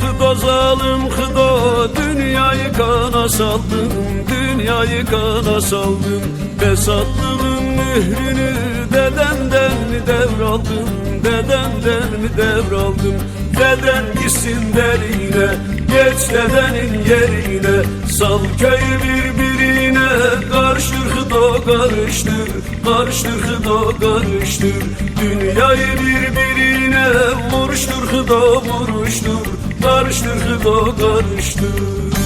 hıdo zalim hıdo Dünyayı kana saldın Dünyayı kana saldın. Fesatlığın mührünü Dedenden mi devraldın Dedenden mi devraldın? Deden gitsin derine Geç dedenin yerine Sal köyü birbirine Karıştır hıdo karıştır Karıştır hıdo karıştır. Dünyayı birbirine Vuruştur hıdo vuruştur Karıştır hıdo karıştır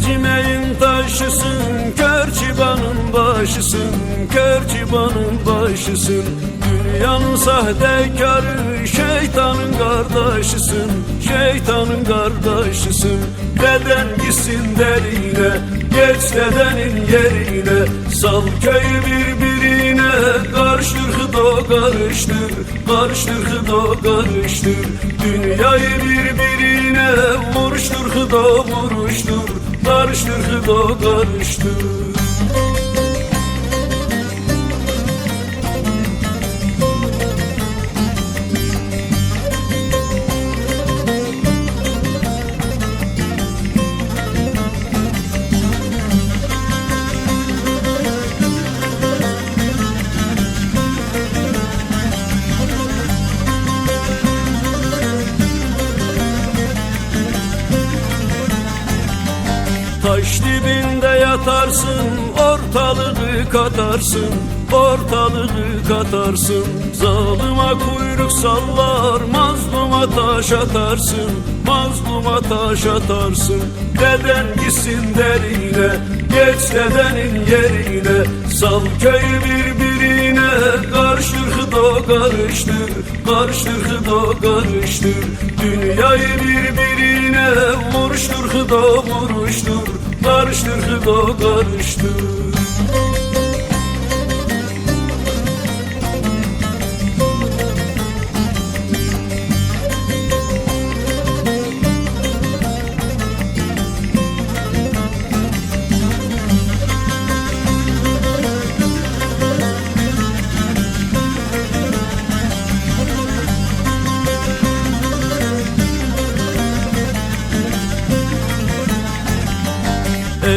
Mercimeğin taşısın, kör çıbanın başısın, kör çıbanın başısın. Dünyanın sahtekarı, şeytanın kardeşisin, şeytanın kardeşisin. Deden gitsin derine, geç dedenin yerine, sal köyü birbirine, karıştır hıdo karıştır, karıştır hıdo karıştır. Dünyayı birbirine, vuruştur hıdo vuruştur, karıştır hıdo karıştır. Yatarsın, ortalığı katarsın, ortalığı katarsın. Zalıma kuyruk sallar, mazluma taş atarsın, mazluma taş atarsın. Deden gitsin derine, geç dedenin yerine, sal köyü birbirine, karıştır karıştır, hıdo karıştır. Dünyayı birbirine, vuruştur hıdo vuruştur, karıştır hıdo karıştır.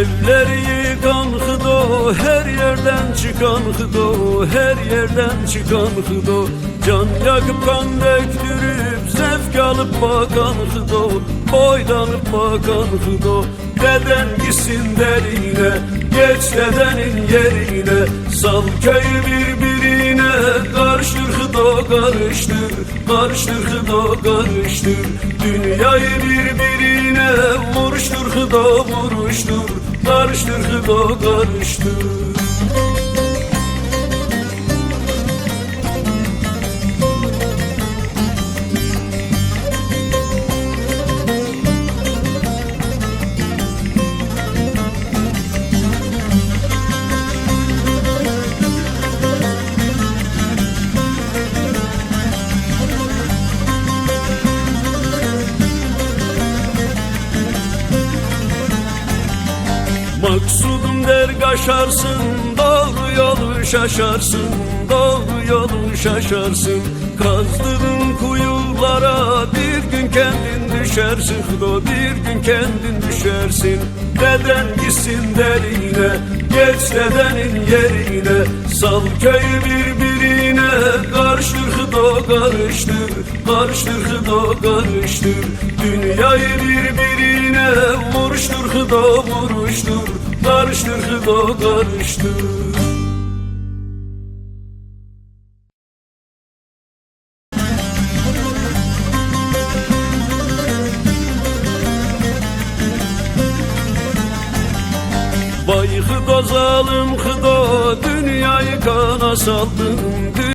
Evleri yıkan hıdo Her yerden çıkan hıdo Her yerden çıkan hıdo. Can yakıp kan döktürüp Zevk alıp bakan hıdo Boydanıp bakan hıdo. Deden gitsin derine Geç dedenin yerine. Sal köyü birbirine Karıştır hıdo karıştır Karıştır hıdo karıştır. Dünyayı birbirine Vuruştur hıdo vuruştur Karıştır hıdo karıştır Maksudum der kaşarsın Doğru yolu şaşarsın Doğru yolu şaşarsın. Kazdığın kuyulara Bir gün kendin düşersin Hıdo bir gün kendin düşersin. Deden gitsin derine Geç dedenin yerine. Sal köyü birbirine Karıştır hıdo karıştır Karıştır hıdo karıştır. Dünyayı birbirine Vuruştur hıdo vuruştur Karıştır hıdo karıştır. Vay hıdo zalim hıdo Dünyayı kana saldın